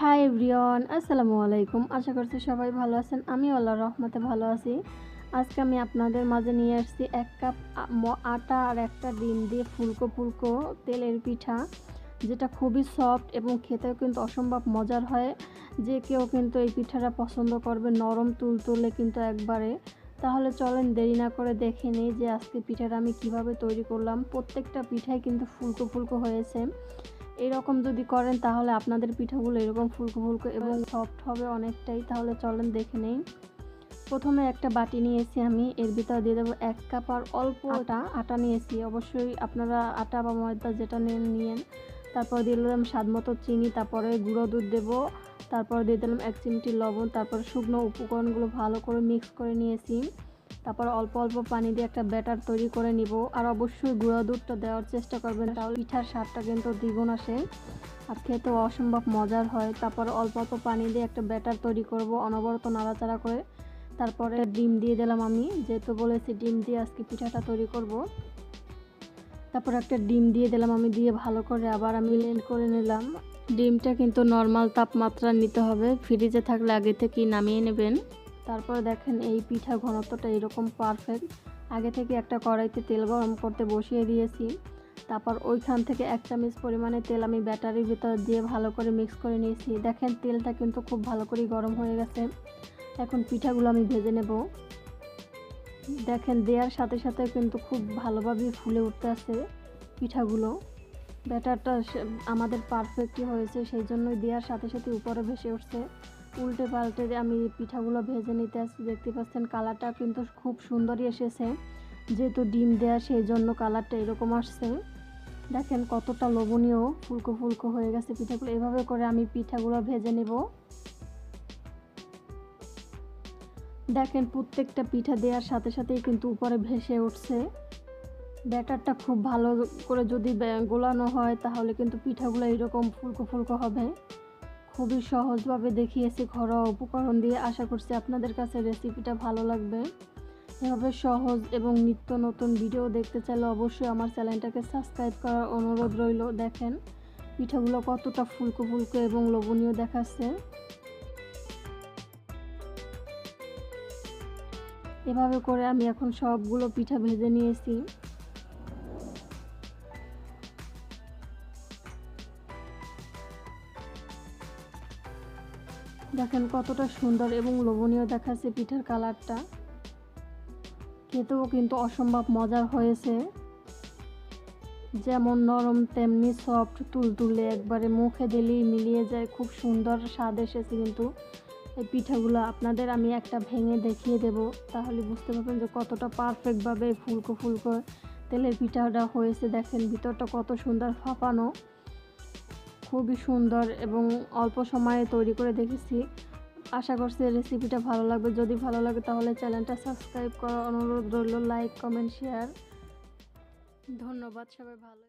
Hi everyone, আসসালামু আলাইকুম। আশা করছি সবাই ভালো আছেন। আমি আল্লাহ রহমতে ভালো আছি। আজকে আমি আপনাদের মাঝে নিয়ে আসছি এক কাপ আটা আর একটা ডিম দিয়ে ফুলকো ফুলকো তেলের পিঠা, যেটা খুবই সফট এবং খেতেও কিন্তু অসম্ভব মজার হয়। যে কেউ কিন্তু এই পিঠাটা পছন্দ করবে নরম তুল তুলতুলে কিন্তু একবারে। তাহলে চলেন দেরি না করে দেখে নিই যে আজকে পিঠাটা আমি কীভাবে তৈরি করলাম। প্রত্যেকটা পিঠাই কিন্তু ফুলকো ফুলকো হয়েছে। এরকম যদি করেন তাহলে আপনাদের পিঠাগুলো এরকম ফুলকো ফুলকো এবং সফট হবে অনেকটাই। তাহলে চলেন দেখে নেই। প্রথমে একটা বাটি নিয়েছি আমি। এর ভিতরে দিয়ে দেবো এক কাপ আর অল্প আটা। আটা নিয়েছি। অবশ্যই আপনারা আটা বা ময়দা যেটা নেন নিয়েন। তারপর দিয়ে দিলাম স্বাদ মতো চিনি তারপরে গুঁড়ো দুধ দেবো। তারপর দিয়ে দিলাম এক চিমটি লবণ তারপর শুকনো উপকরণগুলো ভালো করে মিক্স করে নিয়েছি। তারপর অল্প অল্প পানি দিয়ে একটা ব্যাটার তৈরি করে নিব। আর অবশ্যই গুঁড়ো দুধটা দেওয়ার চেষ্টা করবেন, তাহলে পিঠার স্বাদটা কিন্তু দ্বিগুণ আসে। আর খেতেও অসম্ভব মজার হয়। তারপর অল্প অল্প পানি দিয়ে একটা ব্যাটার তৈরি করব অনবরত নাড়াচাড়া করে। তারপরে ডিম দিয়ে দিলাম আমি। যেহেতু বলেছি ডিম দিয়ে আজকে পিঠাটা তৈরি করব। তারপর একটা ডিম দিয়ে দিলাম আমি, দিয়ে ভালো করে আবার আমি লেন করে নিলাম। ডিমটা কিন্তু নর্মাল তাপমাত্রা নিতে হবে। ফ্রিজে থাকলে আগে থেকেই নামিয়ে নেবেন। তারপর দেখেন এই পিঠা ঘনত্বটা এরকম পারফেক্ট আগে থেকে একটা কড়াইতে তেল গরম করতে বসিয়ে দিয়েছি। তারপর ওইখান থেকে এক চামচ পরিমাণে তেল আমি ব্যাটারির ভিতর দিয়ে ভালো করে মিক্স করে নিয়েছি। দেখেন তেলটা কিন্তু খুব ভালো করে গরম হয়ে গেছে। এখন পিঠাগুলো আমি ভেজে নেব। দেখেন দেওয়ার সাথে সাথে কিন্তু খুব ভালোভাবে ফুলে উঠতে আছে পিঠাগুলো। ব্যাটারটা আমাদের পারফেক্টই হয়েছে, সেই জন্যই দেওয়ার সাথে সাথে উপরে ভেসে উঠছে। উল্টে পাল্টে আমি পিঠাগুলো ভেজে নিতে আসছি, দেখতে পাচ্ছেন কালারটা কিন্তু খুব সুন্দরই এসেছে। যেহেতু ডিম দেওয়া সেই জন্য কালারটা এরকম আসছে। দেখেন কতটা লোভনীয়, ফুলকো ফুলকো হয়ে গেছে পিঠাগুলো। এভাবে করে আমি পিঠাগুলো ভেজে নেব। দেখেন প্রত্যেকটা পিঠা দেওয়ার সাথে সাথেই কিন্তু উপরে ভেসে উঠছে। ব্যাটারটা খুব ভালো করে যদি গোলানো হয়, তাহলে কিন্তু পিঠাগুলো এরকম ফুলকো ফুলকো হবে। খুবই সহজভাবে দেখিয়েছি ঘরোয়া উপকরণ দিয়ে। আশা করছি আপনাদের কাছে রেসিপিটা ভালো লাগবে। এভাবে সহজ এবং নিত্য নতুন ভিডিও দেখতে চাইলে অবশ্যই আমার চ্যানেলটাকে সাবস্ক্রাইব করার অনুরোধ রইল। দেখেন, পিঠাগুলো কতটা ফুলকো ফুলকো এবং লোভনীয় দেখাচ্ছে। এভাবে করে আমি এখন সবগুলো পিঠা ভেজে নিয়েছি। দেখেন কতটা সুন্দর এবং লোভনীয় দেখাচ্ছে পিঠার কালারটা। খেতেও কিন্তু অসম্ভব মজার হয়েছে। যেমন নরম, তেমনি সফট তুলতুলে, একবারে মুখে দিলেই মিলিয়ে যায়। খুব সুন্দর স্বাদ এসেছে কিন্তু। এই পিঠাগুলো আপনাদের আমি একটা ভেঙে দেখিয়ে দেব। তাহলে বুঝতে পারবেন যে কতটা পারফেক্টভাবে ফুলকো ফুলকো তেলের পিঠাটা হয়েছে। দেখেন ভিতরটা কত সুন্দর ফাঁপানো। খুবই সুন্দর এবং অল্প সময়ে তৈরি করে দেখেছি। আশা করছি রেসিপিটা ভালো লাগবে। যদি ভালো লাগে তাহলে চ্যানেলটা সাবস্ক্রাইব করা অনুরোধ রইল। লাইক কমেন্ট শেয়ার ধন্যবাদ সবাই, ভালো